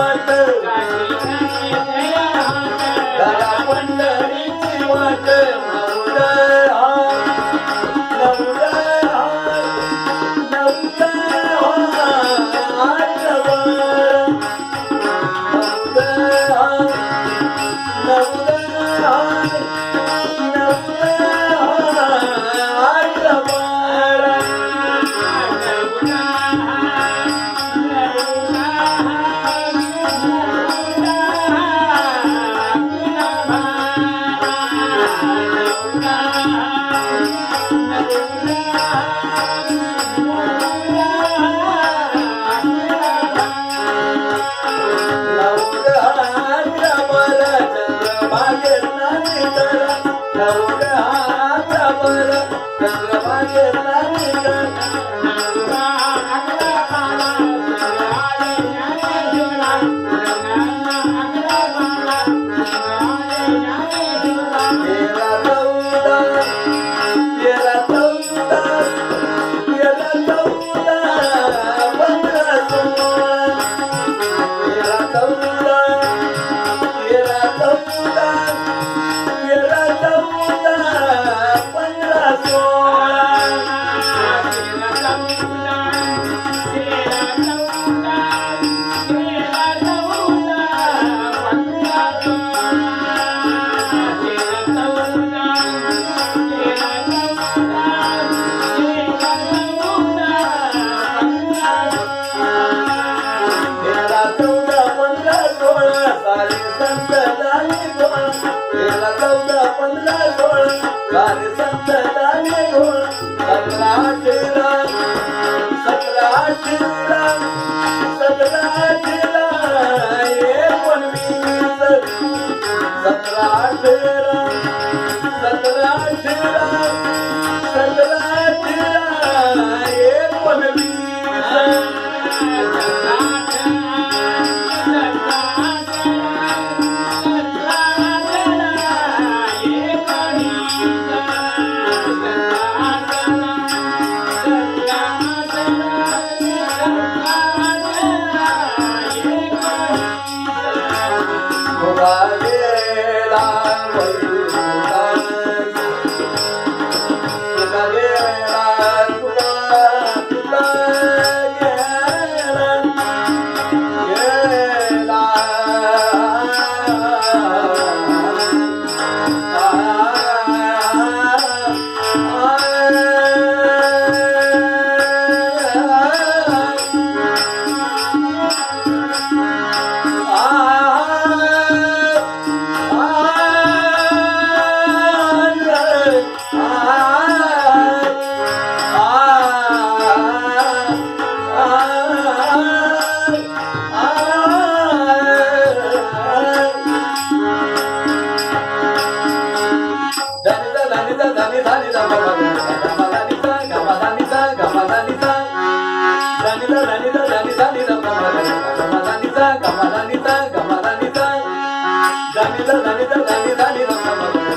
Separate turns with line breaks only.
वाट दादा पंढरीची वाट नवल Now तेरा चौदा पंधरा सोळा सारे सतरा झाले गोळा सतरा अठरा सतरा अठरा सतरा अठरा एकोणवीस सतरा अठरा Dani, dani, dani, dani, dani, dani, dani,